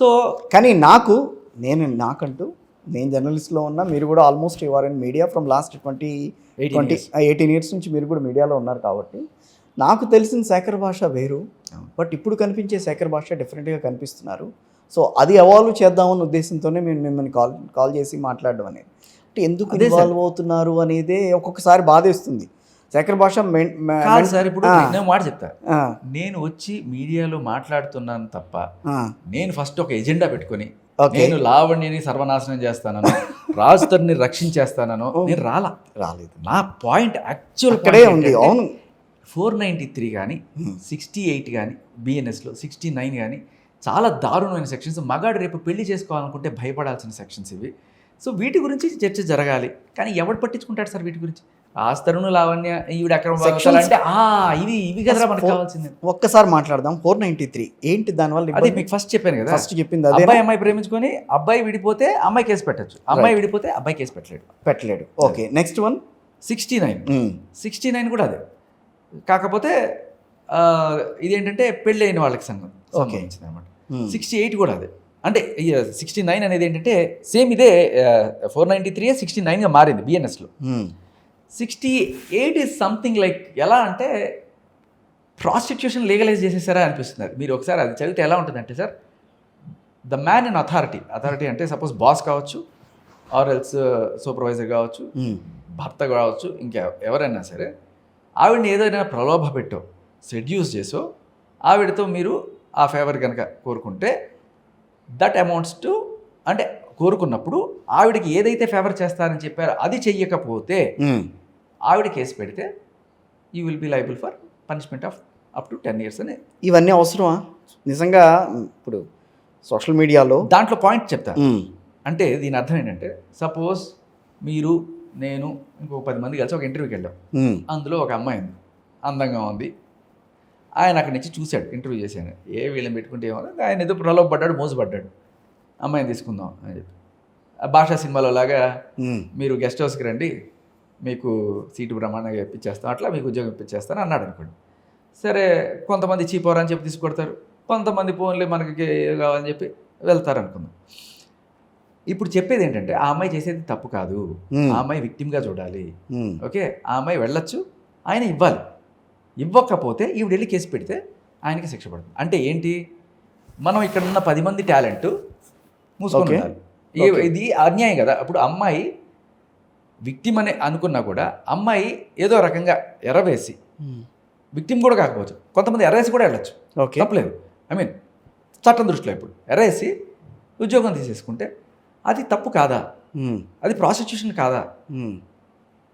So కానీ నాకు నేను నాకంటూ నేను జర్నలిస్ట్లో ఉన్నా మీరు కూడా almost your in media from last twenty 18 twenty eighteen years నుంచి మీరు కూడా మీడియాలో ఉన్నారు కాబట్టి నాకు తెలిసిన శేఖర్ భాష వేరు బట్ ఇప్పుడు కనిపించే శేఖర్ భాష డిఫరెంట్గా కనిపిస్తున్నారు. సో అది అవాల్వ్ చేద్దామన్న ఉద్దేశంతోనే మేము మిమ్మల్ని కాల్ కాల్ చేసి మాట్లాడడం అనేది. అంటే ఎందుకు. ఇన్వాల్వ్ అవుతున్నారు అనేదే ఒక్కొక్కసారి బాధేస్తుంది. శేఖర్ భాష సార్ ఇప్పుడు. నేను మాట చెప్తా. నేను వచ్చి మీడియాలో మాట్లాడుతున్నాను తప్ప నేను ఫస్ట్ ఒక ఎజెండా పెట్టుకొని నేను లావణ్యని సర్వనాశనం చేస్తానను రాజుతర్ని రక్షించేస్తానను నేను రాలా రాలేదు. నా పాయింట్ యాక్చువల్ అక్కడే ఉంది అవును. ఫోర్ నైంటీ త్రీ కానీ సిక్స్టీ ఎయిట్ కానీ బిఎన్ఎస్లో సిక్స్టీ నైన్ కానీ చాలా దారుణమైన సెక్షన్స్ మగాడు రేపు పెళ్ళి చేసుకోవాలనుకుంటే భయపడాల్సిన సెక్షన్స్ ఇవి. సో వీటి గురించి చర్చ జరగాలి. కానీ ఎవడు పట్టించుకుంటాడు సార్ వీటి గురించి? ఆస్తరును లావణ్య ఈవిడ అక్కడ అంటే ఆ ఇవి ఇవి కదరా మనకు కావాల్సింది. ఒక్కసారి మాట్లాడదాం. Four ninety three. ఏంటి దానివల్ల అదే? మీకు ఫస్ట్ చెప్పాను కదా. ఫస్ట్ చెప్పింది అదే అబ్బాయి అమ్మాయి ప్రేమించుకొని అబ్బాయి విడిపోతే అమ్మాయి కేసు పెట్టచ్చు. అమ్మాయి విడిపోతే అబ్బాయి కేసు పెట్టలేడు. పెట్టలేడు. Okay. Next one? Sixty nine. Sixty nine కూడా అదే. కాకపోతే ఇదేంటంటే పెళ్ళి అయిన వాళ్ళకి సంబంధం సంబంధించింది అనమాట సిక్స్టీ ఎయిట్ కూడా అదే. అంటే సిక్స్టీ నైన్ అనేది ఏంటంటే సేమ్ ఇదే ఫోర్ నైంటీ త్రీ సిక్స్టీ నైన్గా మారింది బిఎన్ఎస్లో sixty eight is something like ఎలా అంటే ప్రాస్టిట్యూషన్ లీగలైజ్ చేసేసారా అనిపిస్తుంది అది. మీరు ఒకసారి అది చదివితే ఎలా ఉంటుందంటే sir the man in authority authority అంటే సపోజ్ బాస్ కావచ్చు ఆర్ ఎల్స్ సూపర్వైజర్ కావచ్చు భర్త కావచ్చు ఇంకా ఎవరైనా సరే ఆవిడని ఏదైనా ప్రలోభ పెట్టో సెడ్యూస్ చేసో ఆవిడతో మీరు ఆ ఫేవర్ కనుక కోరుకుంటే దట్ అమౌంట్స్ టు అంటే కోరుకున్నప్పుడు ఆవిడకి ఏదైతే ఫేవర్ చేస్తారని చెప్పారో అది చెయ్యకపోతే ఆవిడ కేసు పెడితే you will be liable for punishment of up to ten years అని ఇవన్నీ అవసరమా? నిజంగా ఇప్పుడు సోషల్ మీడియాలో దాంట్లో పాయింట్ చెప్తా. అంటే దీని అర్థం ఏంటంటే సపోజ్ మీరు నేను ఇంకో పది మంది కలిసి ఒక ఇంటర్వ్యూకి వెళ్ళాం. అందులో ఒక అమ్మాయి ఉంది. అందంగా ఉంది. ఆయన అక్కడి నుంచి చూశాడు ఇంటర్వ్యూ చేశాను ఏ వీళ్ళని పెట్టుకుంటే ఏమో ఆయన ఏదో ప్రలోభపడ్డాడు మోసపడ్డాడు. అమ్మాయిని తీసుకుందాం అని చెప్పి. భాషా సినిమాలో లాగా మీరు గెస్ట్ హౌస్కి రండి మీకు సీటు బ్రహ్మాండంగా ఇప్పించేస్తాం అట్లా మీకు ఉద్యోగం ఇప్పించేస్తాను అన్నాడు అనుకోండి. సరే కొంతమంది చీపోరా అని చెప్పి తీసుకొడతారు. కొంతమంది ఫోన్లే మనకి కావాలని చెప్పి వెళ్తారు అనుకుందాం. ఇప్పుడు చెప్పేది ఏంటంటే ఆ అమ్మాయి చేసేది తప్పు కాదు. ఆ అమ్మాయి విక్టిమ్గా చూడాలి. ఓకే? ఆ అమ్మాయి వెళ్ళొచ్చు. ఆయన ఇవ్వాలి. ఇవ్వకపోతే ఈవిడ వెళ్ళి కేసు పెడితే ఆయనకి శిక్ష పడుతుంది. అంటే ఏంటి? మనం ఇక్కడ ఉన్న పది మంది టాలెంట్ మూసుకొని ఇది అన్యాయం కదా. అప్పుడు అమ్మాయి విక్టిమ్ అని అనుకున్నా కూడా అమ్మాయి ఏదో రకంగా ఎరవేసి విక్టిమ్ కూడా కాకపోవచ్చు. కొంతమంది ఎర్రేసి కూడా వెళ్ళొచ్చు. ఓకే. తప్పలేదు. ఐ మీన్ చట్టం దృష్టిలో ఇప్పుడు ఎర్రేసి ఉద్యోగం తీసేసుకుంటే అది తప్పు కాదా? అది ప్రాసిక్యూషన్ కాదా?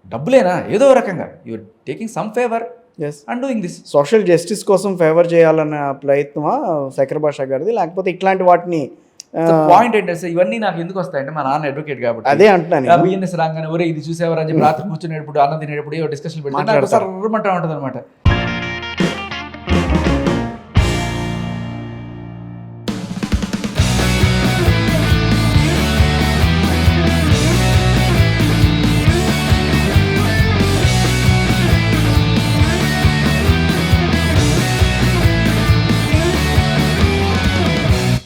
డబ్బులేనా? ఏదో రకంగా. You're taking some favours and doing this social justice కోసం ఫేవర్ చేయాలన్న ప్రయత్నమా శేఖర్ భాష గారిది? లేకపోతే ఇట్లాంటి వాటిని పాయింట్ ఏంటంటే ఇవన్నీ నాకు ఎందుకు వస్తాయంటే మా నాన్న అడ్వకేట్ కాబట్టి అదే అంటున్నాను నేను. బిఎన్ఎస్ రాగానే ఒరే ఇది చూసేవారు అని చెప్పి రాత్రి కూర్చునేటప్పుడు అన్న తినేటప్పుడు డిస్కషన్ పెట్టి. సర్రమంటా ఉంటుంది అనమాట